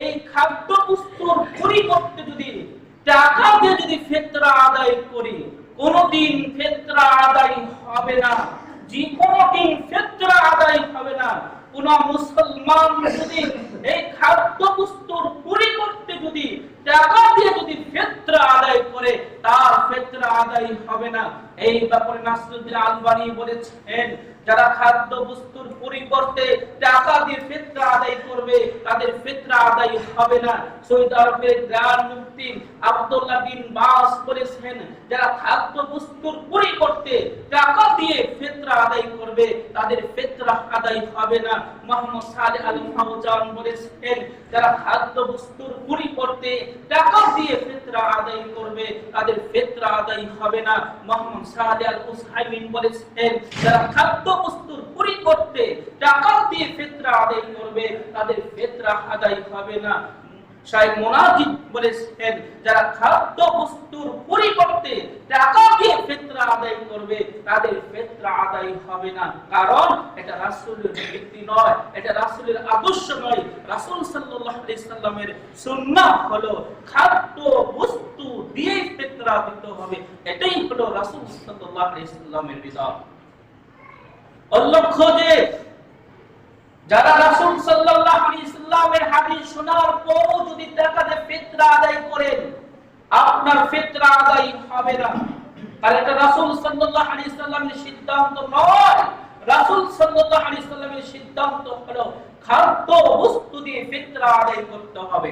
এই খাদ্য বস্তুর পরিবর্তে যদি টাকা দিয়ে যদি ফেতরা আদায় করি, কোনদিন ফেতরা আদায় হবে না। যে কোনদিন ফেতরা আদায় হবে না। কোন মুসলমান যদি এই খাদ্য বস্তুর পরিবর্তে যদি টাকা দিয়ে যদি ফেতরা আদায় করে, তার ফেতরা আদায় হবে না। এই ব্যাপারে নাসরুদ্দিন আলবানি বলেছেন, যারা খাদ্য বস্তুর পরিবর্তে টাকা দিয়ে করবে, তাদের ফেতরা আদায় হবে না। সৌদি আরবের গ্রান্ড মুফতি আব্দুল্লাহ বিন বাস বলেছেন, যারা খাদ্য বস্তুর পরিবর্তে টাকা দিয়ে ফেতরা আদায় করবে, তাদের ফেতরা আদায় হবে না। মোহাম্মদ সালেহ আল ফাউজান বলেছেন, যারা খাদ্য বস্তুর পরিবর্তে টাকা দিয়ে ফেতরা আদায় করবে, তাদের ফেতরা আদায় হবে না। মোহাম্মদ সালেহ আল উসাইমিন বলেছেন, যারা খাদ্য বস্তুর টাকা দিয়ে ফেতরা আদায় করবে, তাদের ফেতরা আদায় হবে না। মোনাজিদ বলেছেন, যারা খাদ্য বস্তুর পরিবর্তে টাকা দিয়ে ফেতরা আদায় করবে, তাদের ফেতরা আদায় হবে না। কারণ এটা রাসূলের নীতি নয়, এটা রাসূলের আদর্শ নয়। রাসূল সাল্লামের সুন্নাহ হলো খাদ্য বস্তু দিয়েই ফেতরা দিতে হবে। এটাই হলো রাসূল সাল্লাল্লাহু আলাইহি বিধান। উল্লেখ্য যে যারা রাসূল সাল্লাল্লাহু আলাইহি সাল্লামের হাদিস শোনার পরও যদি তাকাতে ফিতরা আদায় করেন, আপনার ফিতরা আদায় হবে না। তাহলে এটা রাসূল সাল্লাল্লাহু আলাইহি সাল্লামের সিদ্ধান্ত নয়। রাসূল সাল্লাল্লাহু আলাইহি সাল্লামের সিদ্ধান্ত হলো খাদ্য বস্তু দিয়ে ফিতরা আদায় করতে হবে।